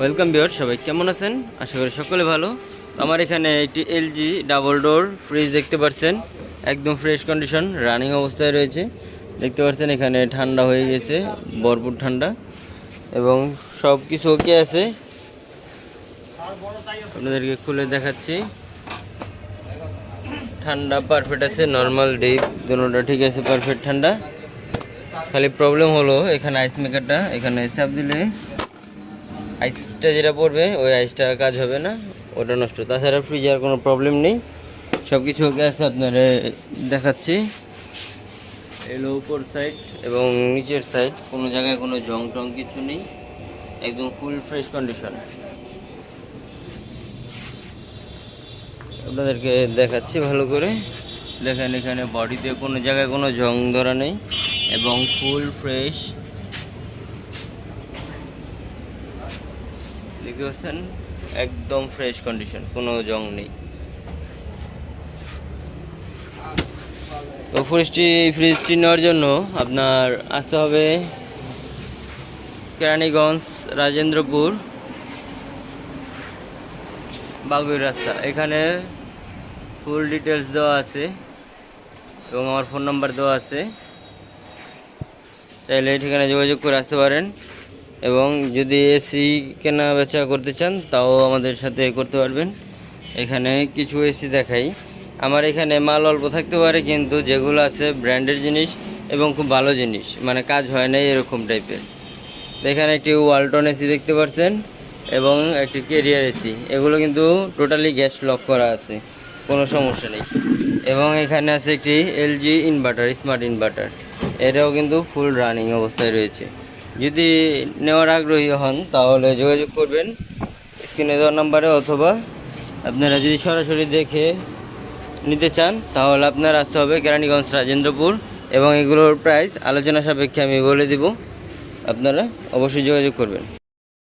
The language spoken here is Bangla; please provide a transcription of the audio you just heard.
ওয়েলকাম বিয়ার সবাই কেমন আছেন? আশা করি সকলে ভালো। আমার এখানে একটি এলজি ডাবল ডোর ফ্রিজ দেখতে পাচ্ছেন। একদম ফ্রেশ কন্ডিশন রানিং অবস্থায় রয়েছে। দেখতে পাচ্ছেন এখানে ঠান্ডা হয়ে গেছে, ভরপুর ঠান্ডা। এবং সব কিছু ওকে আছে। আপনাদেরকে খুলে দেখাচ্ছি। ঠান্ডা পারফেক্ট আছে নর্মাল ডিপ দুটোটা ঠিক আছে পারফেক্ট ঠান্ডা। খালি প্রবলেম হলো এখানে আইস মেকারটা এখানে চাপ দিলে আইসটা যেটা পড়বে, ওই আইসটা কাজ হবে না, ওটা নষ্ট। তাছাড়া ফ্রিজের কোনো প্রবলেম নেই। সব কিছু আছে, আপনারা দেখাচ্ছি। এলো উপর সাইড এবং নিচের সাইড কোনো জায়গায় কোনো জং টং কিছু নেই। একদম ফুল ফ্রেশ কন্ডিশন আপনাদেরকে দেখাচ্ছি ভালো করে। দেখেন এখানে বডিতে কোনো জায়গায় কোনো জং ধরা নেই এবং ফুল ফ্রেশ দেখতে পাচ্ছেন, একদম ফ্রেশ কন্ডিশন কোনো জং নেই। তো ফ্রিজটি ফ্রিজটি নেওয়ার জন্য আপনার আসতে হবে কেরানীগঞ্জ, রাজেন্দ্রপুর বাগুই রাস্তা। এখানে ফুল ডিটেলস দেওয়া আছে এবং আমার ফোন নাম্বার দেওয়া আছে। চাইলে এই ঠিকানায় যোগাযোগ করে আসতে পারেন। এবং যদি এসি কেনা বেচা করতে চান, তাও আমাদের সাথে করতে পারবেন। এখানে কিছু এসি দেখাই। আমার এখানে মাল অল্প থাকতে পারে, কিন্তু যেগুলো আছে ব্র্যান্ডের জিনিস এবং খুব ভালো জিনিস মানে কাজ হয় না এরকম টাইপের। এখানে একটি ওয়ালটন এসি দেখতে পাচ্ছেন এবং একটি কেরিয়ার এসি এগুলো কিন্তু টোটালি গ্যাস লক করা আছে, কোনো সমস্যা নেই। এবং এখানে আছে একটি এলজি ইনভার্টার স্মার্ট ইনভার্টার এটাও কিন্তু ফুল রানিং অবস্থায় রয়েছে। যদি নেওয়ার আগ্রহী হন, তাহলে যোগাযোগ করবেন স্ক্রিনে দেওয়ার নাম্বারে অথবা আপনারা যদি সরাসরি দেখে নিতে চান, তাহলে আপনার আসতে হবে কেরানীগঞ্জ রাজেন্দ্রপুর এবং এগুলোর প্রাইস আলোচনা সাপেক্ষে আমি বলে দিব। আপনারা অবশ্যই যোগাযোগ করবেন।